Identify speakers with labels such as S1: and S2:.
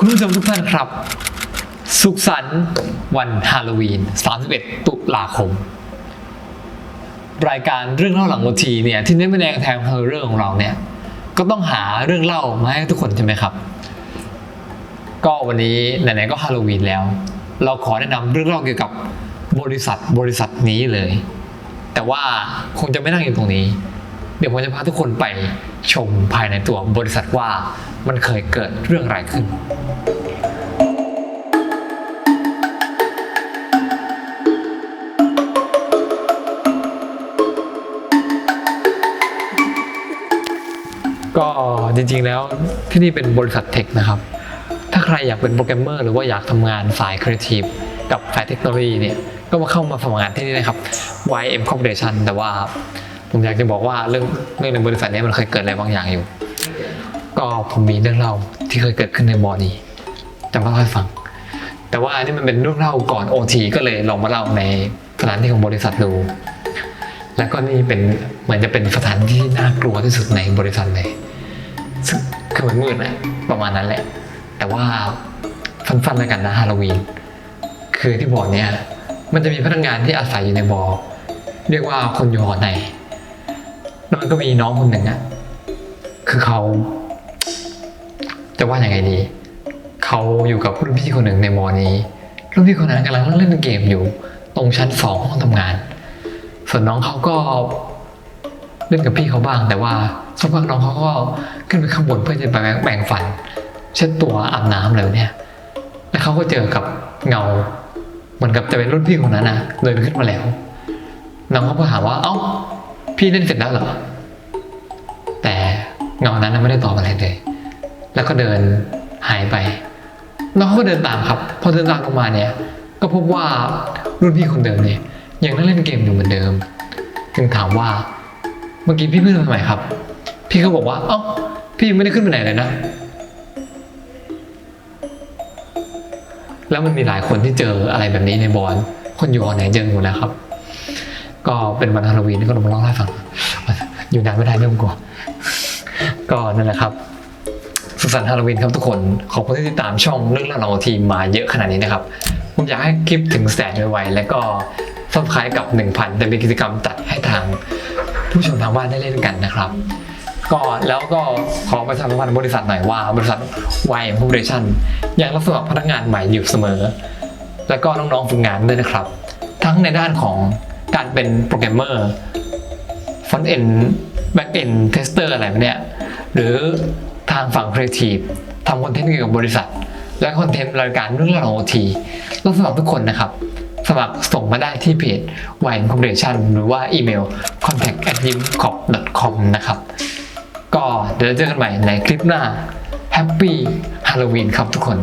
S1: คุณผู้ชมทุกท่านครับ สุขสันต์วันฮาโลวีน 31 ตุลาคม รายการเรื่องเล่าหลังโอทีเนี่ยที่เน้นแสดงแทนเฮอร์เรอร์ของเราเนี่ยก็ต้องหาเรื่องเล่ามาให้ทุกคนใช่ไหมครับ ก็วันนี้ไหนๆก็ฮาโลวีนแล้ว เราขอแนะนำเรื่องเล่าเกี่ยวกับบริษัทบริษัทนี้เลย แต่ว่าคงจะไม่นั่งอยู่ตรงนี้ เดี๋ยวผมจะพาทุกคนไปชมภายในตัวบริษัทว่ามันเคยเกิดเรื่องอะไรขึ้น ก็จริงๆแล้วที่นี่เป็นบริษัทเทคนะครับ ถ้าใครอยากเป็นโปรแกรมเมอร์หรือว่าอยากทำงานสายครีเอทีฟกับสายเทคโนโลยีเนี่ยก็มาเข้ามาทำงานที่นี่นะครับ YM Corporation แต่ว่า ผมอยากจะบอกว่าเรื่องเรื่องในบริษัทนี้มันเคยเกิดอะไรบางอย่างอยู่ ก็ผมมีเรื่องเล่าที่เคยเกิดขึ้นในบอนี้จะมาเล่าให้ฟัง แต่ว่าอันนี้มันเป็นเรื่องเล่าก่อน OT ก็เลยลองมาเล่าในสถานที่ของบริษัทดู แล้วก็นี่เป็นเหมือนจะเป็นสถานที่น่ากลัวที่สุดในบริษัทเลยซึ่งคือมันมืดอะประมาณนั้นแหละ แต่ว่าสั้นๆแล้วกันนะฮาโลวีน คือที่บ่อเนี้ยมันจะมีพนักงานที่อาศัยอยู่ในบ่อเรียกว่าคนอยู่หอใน แล้วมันก็มีน้องคนหนึ่งอะคือเขา จะว่าอย่างไงดี เขาอยู่กับรุ่นพี่คนหนึ่งในมอนี้ รุ่นพี่คนนั้นกำลังเล่นเกมอยู่ ตรงชั้นสองห้องทำงาน ส่วนน้องเขาก็เล่นกับพี่เขาบ้าง แต่ว่าสักพักน้องเขาก็ขึ้นไปข้างบนเพื่อจะไปแบ่งฟัน เช็ดตัวอาบน้ำเลยเนี่ย แล้วเขาก็เจอกับเงาเหมือนกับจะเป็นรุ่นพี่คนนั้นนะเดินขึ้นมาแล้ว น้องเขาก็ถามว่า เอ้า พี่เล่นเสร็จแล้วเหรอ แต่เงานั้นไม่ได้ตอบอะไรเลย แล้วก็เดินหายไป น้องเขาก็เดินตามครับ พอเดินตามลงมาเนี่ย ก็พบว่ารุ่นพี่คนเดิมเนี่ยยังนั่งเล่นเกมอยู่เหมือนเดิม จึงถามว่า เมื่อกี้พี่ขึ้นมาทำไมครับ พี่ก็บอกว่า เอ้า พี่ไม่ได้ขึ้นไปไหนเลยนะ แล้วมันมีหลายคนที่เจออะไรแบบนี้ในบอล คนอยู่หอไหนเจออยู่แล้วครับ ก็เป็นวันฮาโลวีนี่ก็ลงมาเล่าให้ฟัง อยู่นานไม่ได้เริ่มกลัวก็นั่นแหละครับสุขสันต์ฮาโลวีนครับทุกคน ขอบคุณที่ติดตามช่องเรื่องเราของทีมมาเยอะขนาดนี้นะครับ ผมอยากให้คลิปถึงแสนไวๆแล้วก็ซับสไครต์กับ 1,000จะมีกิจกรรมจัดให้ทางผู้ชมทางบ้านได้เล่นกันนะครับ ก็แล้วก็ขอประชาสัมพันธ์บริษัทหน่อยว่าบริษัท YM Corporation ยังรับสมัครพนักงานใหม่อยู่เสมอ แล้วก็น้องๆฝึกงานด้วยนะครับ ทั้งในด้านของ การเป็นโปรแกรมเมอร์ฟอนต์เอนแบ็กเอนเทสเตอร์อะไรแบบเนี้ยหรือทางฝั่งครีเอทีฟทำคอนเทนต์เกี่ยวกับบริษัท และคอนเทนต์รายการเรื่องราวของโอทีรับสมัครทุกคนนะครับ สมัครส่งมาได้ที่เพจ y n corporation หรือว่าอีเมล contact at y i m c o p com นะครับ ก็เดี๋ยวเจอกันใหม่ในคลิปหน้า Happy Halloween ครับทุกคน